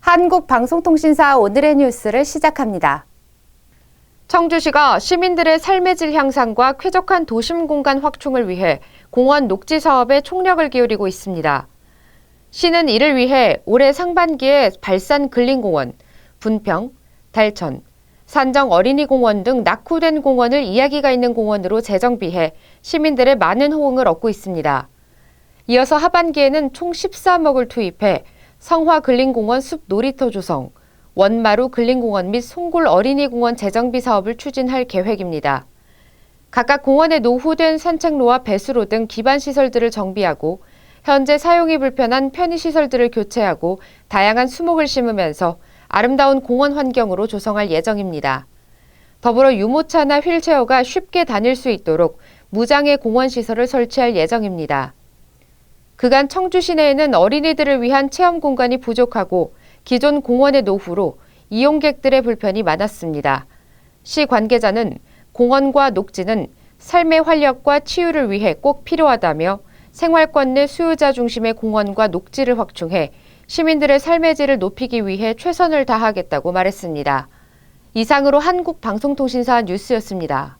한국방송통신사 오늘의 뉴스를 시작합니다. 청주시가 시민들의 삶의 질 향상과 쾌적한 도심 공간 확충을 위해 공원 녹지 사업에 총력을 기울이고 있습니다. 시는 이를 위해 올해 상반기에 발산 근린공원, 분평, 달천, 산정 어린이공원 등 낙후된 공원을 이야기가 있는 공원으로 재정비해 시민들의 많은 호응을 얻고 있습니다. 이어서 하반기에는 총 13억을 투입해 성화 근린공원 숲 놀이터 조성, 원마루 근린공원 및 송골 어린이공원 재정비 사업을 추진할 계획입니다. 각각 공원의 노후된 산책로와 배수로 등 기반 시설들을 정비하고 현재 사용이 불편한 편의시설들을 교체하고 다양한 수목을 심으면서 아름다운 공원 환경으로 조성할 예정입니다. 더불어 유모차나 휠체어가 쉽게 다닐 수 있도록 무장애 공원 시설을 설치할 예정입니다. 그간 청주 시내에는 어린이들을 위한 체험 공간이 부족하고 기존 공원의 노후로 이용객들의 불편이 많았습니다. 시 관계자는 공원과 녹지는 삶의 활력과 치유를 위해 꼭 필요하다며 생활권 내 수요자 중심의 공원과 녹지를 확충해 시민들의 삶의 질을 높이기 위해 최선을 다하겠다고 말했습니다. 이상으로 한국방송통신사 뉴스였습니다.